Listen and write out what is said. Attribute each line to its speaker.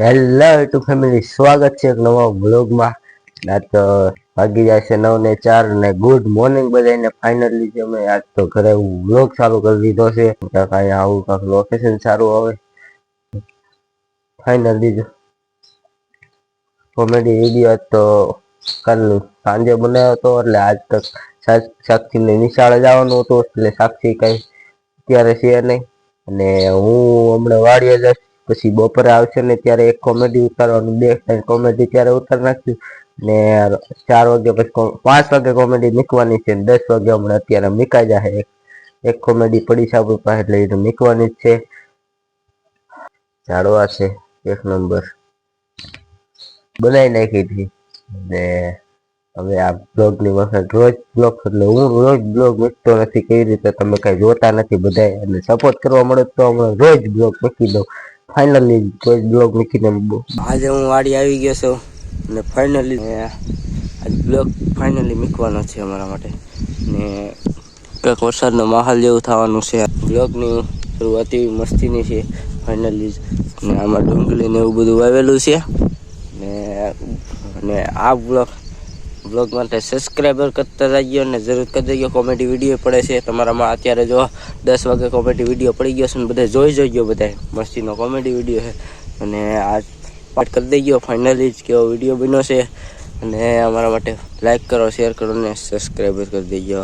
Speaker 1: Hello two family સ્વાગત છે એક નવા બ્લોગમાં આજ તો ભાગી જાય છે નવ ને ચાર ને ગુડ મોર્નિંગ બધાને ફાઇનલી અમે આજ તો ઘરે વ્લોગ ચાલુ કરી દીધો છે. કાંઈક આવું કાંઈક લોકેશન સારું આવે. ફાઇનલી કોમેડી વીડિયો તો કાલ સાંજે બનાવ્યો હતો, એટલે આજ તક સાક્ષીને નિશાળે જવાનું હતું, એટલે સાક્ષી કઈ અત્યારે છે નહીં. અને હું હમણાં વાડીએ જઈશ પછી બપોરે આવશે ને ત્યારે એક કોમેડી ઉતારવાનું, બે ટાઈમ કોમેડી ત્યારે ઉતાર નાખ્યું ને ચાર વાગે પછી પાંચ વાગે કોમેડી મૂકવાની છે દસ વાગે હમણાં અત્યારે મીકાઈ જાય એક. કોમેડી પડી આપણી પાસે એને મૂકવાની જ છે. ઝાડવા છે, એક નંબર. બનાવી નાખી હતી. ને હવે આ બ્લોગની વખત રોજ બ્લોગ એટલે હું રોજ બ્લોગ મૂકતો નથી, કેવી રીતે તમે કઈ જોતા નથી બધાય. અને સપોર્ટ કરવા મળે તો હમણાં રોજ બ્લોગ મૂકી દઉં. ફાઇનલી કોઈ બ્લોગ મૂકીને
Speaker 2: આજે હું વાડી આવી ગયો છું ને ફાઇનલી આજ બ્લોગ ફાઇનલી મૂકવાનો છે અમારા માટે. ને કંઈક વરસાદનો માહોલ જેવું થવાનું છે. બ્લોગની શરૂઆત એવી મસ્તીની છે ફાઇનલી ને આમાં ડુંગળી ને એવું બધું વાવેલું છે. ને અને આ બ્લોગ બ્લોગ માટે સબસ્ક્રાઈબર કરતા જઈએ અને જરૂર કરી દેજો. કોમેડી વીડિયો પડે છે. તમારામાં અત્યારે જો દસ વાગે કોમેડી વીડિયો પડી ગયો છે ને બધા જોઈ જોઈજો બધા મસ્તીનો કોમેડી વીડિયો છે. અને આ પાઠ કરી દેજો. ફાઇનલી જ કેવો વીડિયો બન્યો છે. અને અમારા માટે લાઈક કરો શેર કરો અને સબસ્ક્રાઈબર કરી દેજો.